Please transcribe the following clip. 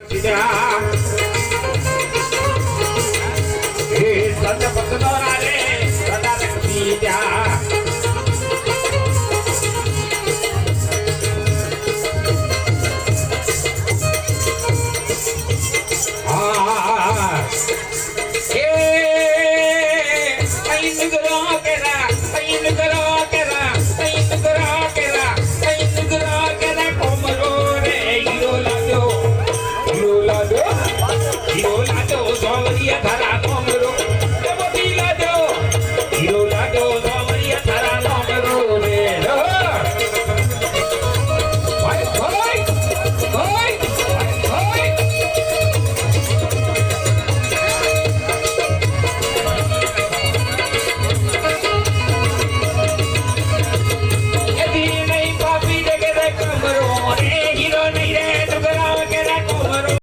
Ah, ah, ah, ah. Hey, Oh,